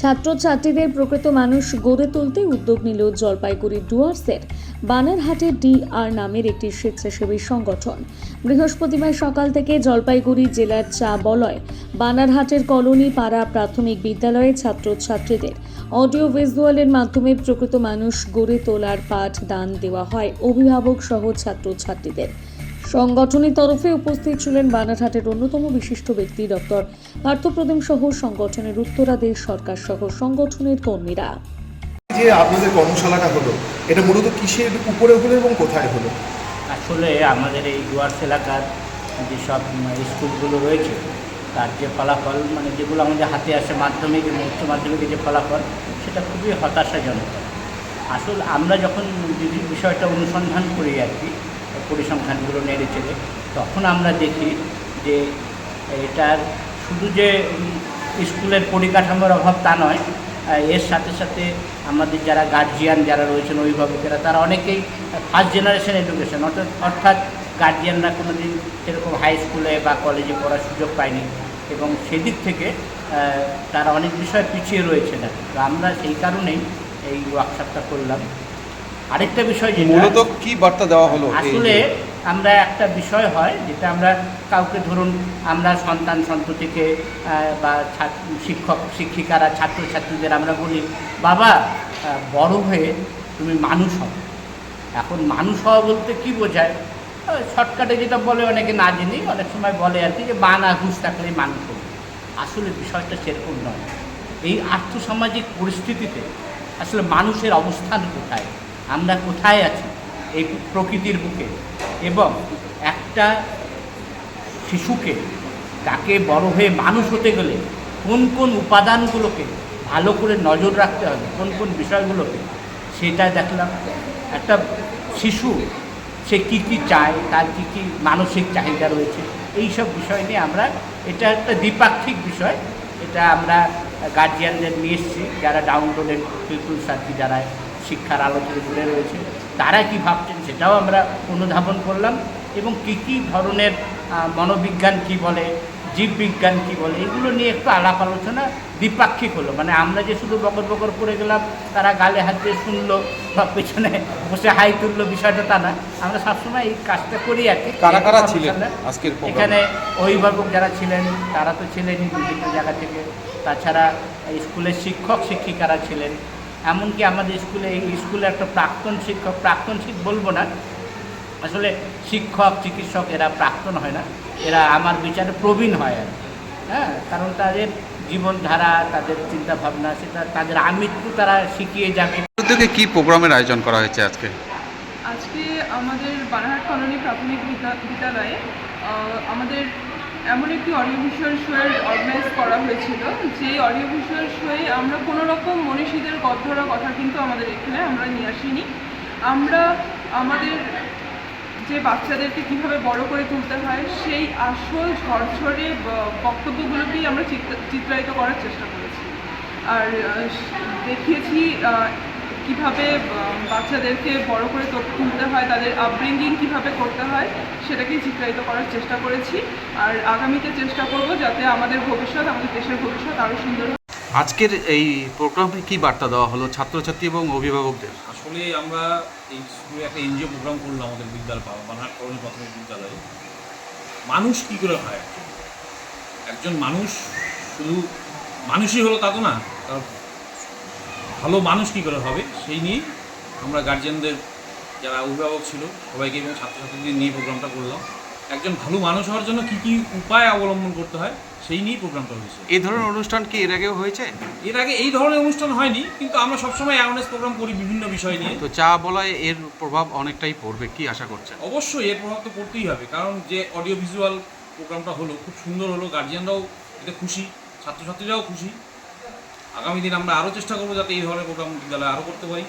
ছাত্রছাত্রীদের প্রকৃত মানুষ গড়ে তুলতে উদ্যোগ নিল জলপাইগুড়ি ডুয়ার্সের বানারহাটের ডি আর নামের একটি স্বেচ্ছাসেবী সংগঠন। বৃহস্পতিবার সকাল থেকে জলপাইগুড়ি জেলার চা বলয়, বানারহাটের কলোনি পাড়া প্রাথমিক বিদ্যালয়ে ছাত্রছাত্রীদের অডিও ভিজুয়ালের মাধ্যমে প্রকৃত মানুষ গড়ে তোলার পাঠ দান দেওয়া হয়। অভিভাবক সহ ছাত্রছাত্রীদের সংগঠনের তরফে উপস্থিত ছিলেন বানারহাটের অন্যতম বিশিষ্ট ব্যক্তি ডক্টর পার্থপ্রতিম সহ সংগঠনের উত্তরাদের সরকার সহ সংগঠনের কর্মীরা। যে আপনাদের কর্মশালাটা হলো এটা মূলত কিসের উপরে হলো এবং কোথায় হলো? আসলে আমাদের এই ডুয়ার্স এলাকার যেসব স্কুলগুলো রয়েছে তার যে ফলাফল মানে যেগুলো আমাদের হাতে আসে মাধ্যমিক এবং উচ্চ মাধ্যমিকের যে ফলাফল সেটা খুবই হতাশাজনক। আসলে আমরা যখন যদি বিষয়টা অনুসন্ধান করি আর কি পরিসংখ্যানগুলো নেড়ে চেড়ে তখন আমরা দেখি যে এটার শুধু যে স্কুলের পরিকাঠামোর অভাব তা নয় এর সাথে সাথে আমাদের যারা গার্জিয়ান যারা রয়েছেন, অভিভাবকেরা, তারা অনেকেই ফার্স্ট জেনারেশন এডুকেশন অর্থাৎ অর্থাৎ গার্জিয়ানরা কোনো দিন সেরকম হাই স্কুলে বা কলেজে পড়ার সুযোগ পায়নি এবং সেদিক থেকে তারা অনেক বিষয় পিছিয়ে রয়েছে। না তো আমরা সেই কারণেই এই ওয়ার্কশপটা করলাম। আরেকটা বিষয় যেটা মূলত কি বার্তা দেওয়া হলো আসলে আমরা একটা বিষয় হয় যেটা আমরা কাউকে ধরুন আমরা সন্তান সন্ততিকে বা শিক্ষক শিক্ষিকারা ছাত্রছাত্রীদের আমরা বলি বাবা বড় হয়ে তুমি মানুষ হও। এখন মানুষ হওয়া বলতে কি বোঝায়? শর্টকাটে যেটা বলে অনেকে না জেনেই অনেক সময় বলে আর কি যে বা না ঘুষ থাকলেই মানুষ হবে। আসলে বিষয়টা সেরকম নয়। এই আর্থসামাজিক পরিস্থিতিতে আসলে মানুষের অবস্থান কোথায়? আমরা কোথায় আছি? এই প্রকৃতির বুকে। এবং একটা শিশুকে, তাকে বড় হয়ে মানুষ হতে গেলে কোন কোন উপাদানগুলোকে ভালো করে নজর রাখতে হবে, কোন কোন বিষয়গুলোকে, সেটা দেখলাম। একটা শিশু, সে কী কী চায়, তার কী কী মানসিক চাহিদা রয়েছে এই সব বিষয় নিয়ে আমরা, এটা একটা দ্বিপাক্ষিক বিষয়, এটা আমরা গার্জিয়ানদের নিয়ে এসেছি, যারা ডাউনলোডেড পিপুলস আর কি যারা শিক্ষার আলো থেকে দূরে রয়েছে। তারা কি ভাবছেন সেটাও আমরা অনুধাবন করলাম এবং কী কী ধরনের মনোবিজ্ঞান কি বলে জীববিজ্ঞান কি বলে এগুলো নিয়ে একটু আলাপ আলোচনা দ্বিপাক্ষিক হলো। মানে আমরা যে শুধু বকর বকর করে গেলাম তারা গালে হাত দিয়ে শুনলো বা পেছনে বসে হাই তুললো বিষয়টা তা না। আমরা সবসময় এই কাজটা করি আর কি। কারা কারা ছিলেন আজকের এখানে অভিভাবক যারা ছিলেন তারা তো ছিলেনই বিভিন্ন জায়গা থেকে। তাছাড়া স্কুলের শিক্ষক শিক্ষিকারা ছিলেন। এমনকি আমাদের স্কুলে এই স্কুলে একটা প্রাক্তন শিক্ষক প্রাক্তন শিখ বলব না। আসলে শিক্ষক চিকিৎসক এরা প্রাক্তন হয় না। এরা আমার বিচারে প্রবীণ হয় আর কি। হ্যাঁ কারণ তাদের জীবনধারা তাদের চিন্তাভাবনা সেটা তাদের আমৃত্যু তারা শিখিয়ে যাবে। উদ্যোগে কি প্রোগ্রামের আয়োজন করা হয়েছে আজকে? আজকে আমাদের বানারহাট কলোনি প্রাথমিক বিদ্যালয়ে আমাদের এমন একটি অডিও ভিজুয়াল শোয়ের অর্গানাইজ করা হয়েছিল যে অডিও ভিজুয়াল শোয়ে আমরা কোনো রকম মনীষীদের কথারা কথা কিন্তু আমাদের এখানে আমরা নিয়ে আসিনি। আমরা আমাদের যে বাচ্চাদেরকে কীভাবে বড় করে তুলতে হয়, সেই আসল ঝরঝরে বক্তব্যগুলোকেই আমরা চিত্র- চিত্রায়িত করার চেষ্টা করেছি। আর দেখিয়েছি কীভাবে বাচ্চাদেরকে বড় করে তো- তুলতে হয় তাদের আপব্রিঙ্গিং কীভাবে করতে হয় সেটাকেই চিত্রায়িত করার চেষ্টা করেছি। আর আগামীতে চেষ্টা করব যাতে আমাদের ভবিষ্যৎ আমাদের দেশের ভবিষ্যৎ আরও সুন্দর আজকের এই প্রোগ্রামে কি বার্তা দেওয়া হলো ছাত্রছাত্রী এবং অভিভাবকদের? আসলে আমরা এই স্কুলে একটা এনজিও প্রোগ্রাম করলাম আমাদের বিদ্যালয় বানার করণী প্রাথমিক বিদ্যালয়ে। মানুষ কী করে হয়? একজন মানুষ শুধু মানুষই হলো তা তো না তার ভালো মানুষ কী করে হবে সেই নিয়ে আমরা গার্জিয়ানদের যারা অভিভাবক ছিল সবাইকে এবং ছাত্রছাত্রীদের নিয়ে প্রোগ্রামটা করলাম। একজন ভালো মানুষ হওয়ার জন্য কী কী উপায় অবলম্বন করতে হয় সেই নিয়েই প্রোগ্রামটা হয়েছে। এই ধরনের অনুষ্ঠান কি এর আগেও হয়েছে? এর আগে এই ধরনের অনুষ্ঠান হয়নি কিন্তু আমরা সবসময় অ্যাওয়ারনেস প্রোগ্রাম করি বিভিন্ন বিষয় নিয়ে। তো চা বলায় এর প্রভাব অনেকটাই পড়বে কি আশা করছেন? অবশ্যই এর প্রভাব তো পড়তেই হবে কারণ যে অডিও ভিজুয়াল প্রোগ্রামটা হলো খুব সুন্দর হলো গার্জিয়ানরাও এতে খুশি ছাত্রছাত্রীরাও খুশি। আগামী দিন আমরা আরও চেষ্টা করব যাতে এই ধরনের প্রোগ্রাম বিদ্যালয়ে আরও করতে পারি।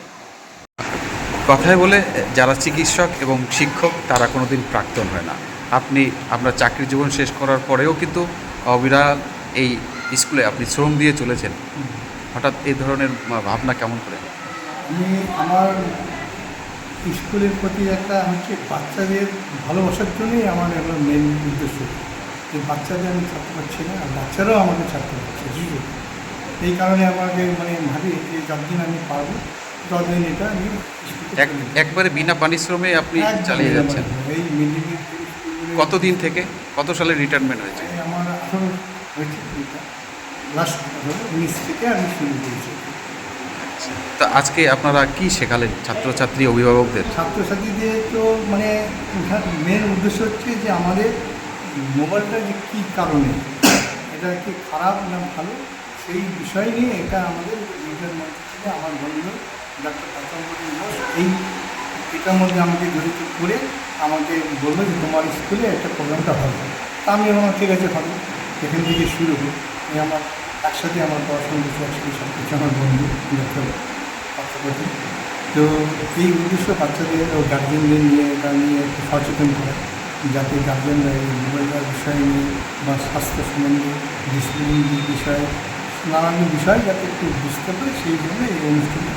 কথায় বলে যারা চিকিৎসক এবং শিক্ষক তারা কোনোদিন প্রাক্তন হয় না। আপনি আপনার চাকরি জীবন শেষ করার পরেও কিন্তু অবিরাল এই স্কুলে আপনি শ্রম দিয়ে চলেছেন। হঠাৎ এই ধরনের ভাবনা কেমন করে? আমি আমার স্কুলের প্রতি একটা হচ্ছে বাচ্চাদের ভালোবাসার জন্যই আমার একটা মেন উদ্দেশ্য। যে বাচ্চাদের আমি ছাড়তে পারছি না আর বাচ্চারাও আমাকে ছাড়তে পারছে বুঝলি? এই কারণে আমাকে মানে ভাবি যে যতদিন আমি পারব ততদিন এটা আমি এক একবারে বিনা পারিশ্রমে আপনি চালিয়ে যাচ্ছেন? এই কতদিন থেকে? কত সালে রিটায়ারমেন্ট হয়েছে? আমার আঠারো হয়েছে লাস্ট উনিশ থেকে আমি শুরু করেছি। তা আজকে আপনারা কি শেখালেন ছাত্রছাত্রী অভিভাবকদের? ছাত্রছাত্রীদের তো মানে মেন উদ্দেশ্য হচ্ছে যে আমাদের মোবাইলটা যে কী কারণে? এটা কি খারাপ না ভালো? সেই বিষয় নিয়ে এটা আমাদের নিজের থেকে আমার বন্ধু ডাক্তার এই, এটার মধ্যে আমাকে জড়িত করে আমাকে বলল যে তোমার স্কুলে একটা প্রোগ্রামটা হবে। তা আমি আমার ঠিক আছে, হবে। এখান থেকে শুরু এই আমার, একসাথে আমার পড়াশোনা কিছু একসাথে সব কিছু আমার বন্ধু পার্থপতি তো এই উদ্দেশ্য বাচ্চাদের ও গার্জেনদের নিয়ে এটা নিয়ে একটু সচেতন করা, যাতে গার্জেনরা এই মোবাইলের বিষয় নিয়ে বা স্বাস্থ্য সম্বন্ধে ডিসিপ্লিন বিষয়ে নানান বিষয় যাতে একটু বুঝতে পারে সেই জন্য এই অনুষ্ঠানটি